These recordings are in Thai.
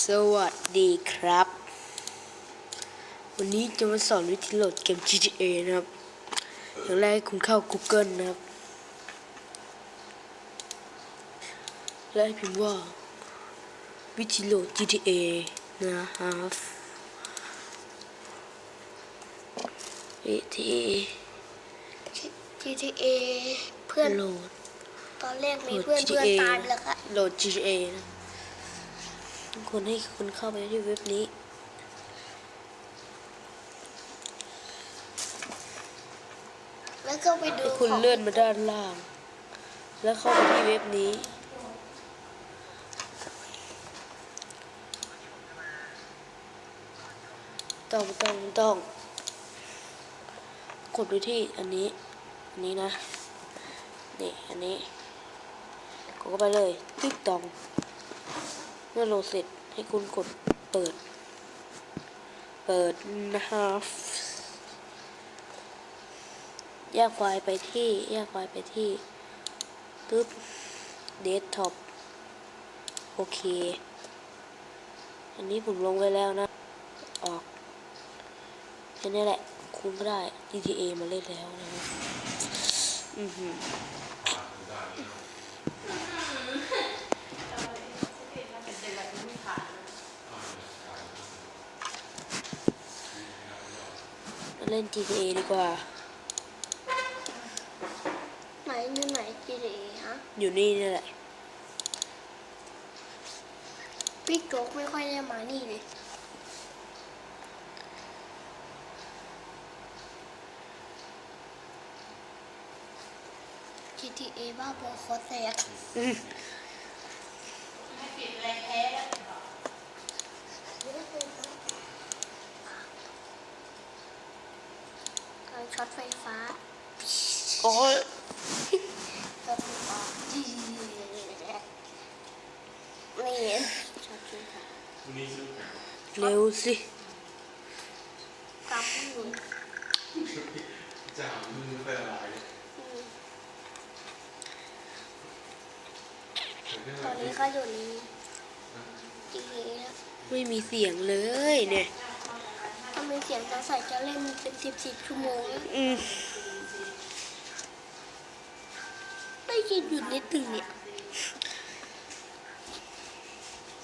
สวัสดีครับ วันนี้จะมาสอนวิธีโหลดเกม GTA นะครับ อย่างแรกคุณเข้า Google นะครับ และให้พิมพ์ว่า วิธีโหลด GTA นะครับ GTA GTA เพื่อนโหลด ตอนแรกมีโหลดเพื่อนเพื่อน GTA ตายไปแล้วค่ะ โหลด GTA นะทุก คนให้คุณเข้าไปที่เว็บนี้ แล้วก็ไปดูให้คุณของเลื่อนมาด้านล่าง แล้วเข้าไปที่เว็บนี้ ต้องต้องต้อง กดไปที่อันนี้ อันนี้นะ นี่ อันนี้กดเข้าไปเลยติ๊กตอง เมื่อโหลดเสร็จให้คุณกดเปิด เปิดนะครับแยกไฟล์ไปที่แยกไฟล์ไปที่ปึ๊บเดสก์ท็อปโอเค อันนี้ผมลงไว้แล้วนะ ออกแค่นี้แหละ คุณก็ได้ GTA มาเล่นแล้วนะครับอือหือ เล่น GTA ดีกว่า ไหนนี่ไหน GTA ฮะ อยู่นี่นี่แหละ พี่โจ๊กไม่ค่อยได้มานี่เลย GTA บ้าบอคอแตก อืมการช็อตไฟฟ้าโอ้ยช็อตไฟฟ้านี่ช็อตไฟฟ้าเร็วสิกำมือจะหามือไปอะไรตอนนี้ก็อยู่ใน GTA แล้วไม่มีเสียงเลยเนี่ย ถ้ามีเสียงจะใส่จะเล่นเป็นสิบสิบชั่วโมง อืมได้ยินอยู่นิดหนึ่งเนี่ย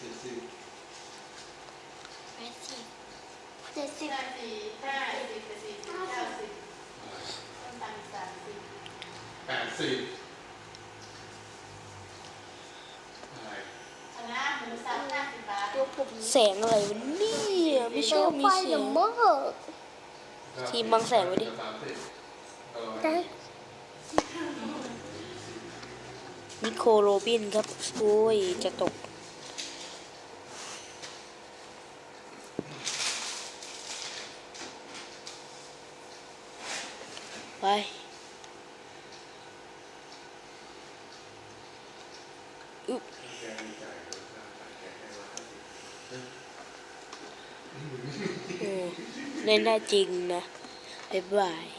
สิบสิบแปดสิบเจ็ดสิบแปดสิบอะไรตัวผมแสงอะไรวะเนี่ ไม่ชอบมีไฟเสีเดยงมเมอร์ทีมบังแสงไว้ดิสามสิบเออได้นิโคโรบินครับ โอ้ย จะตก ไปอึ๊บโอ้ เล่นได้จริงนะบ๊ายบาย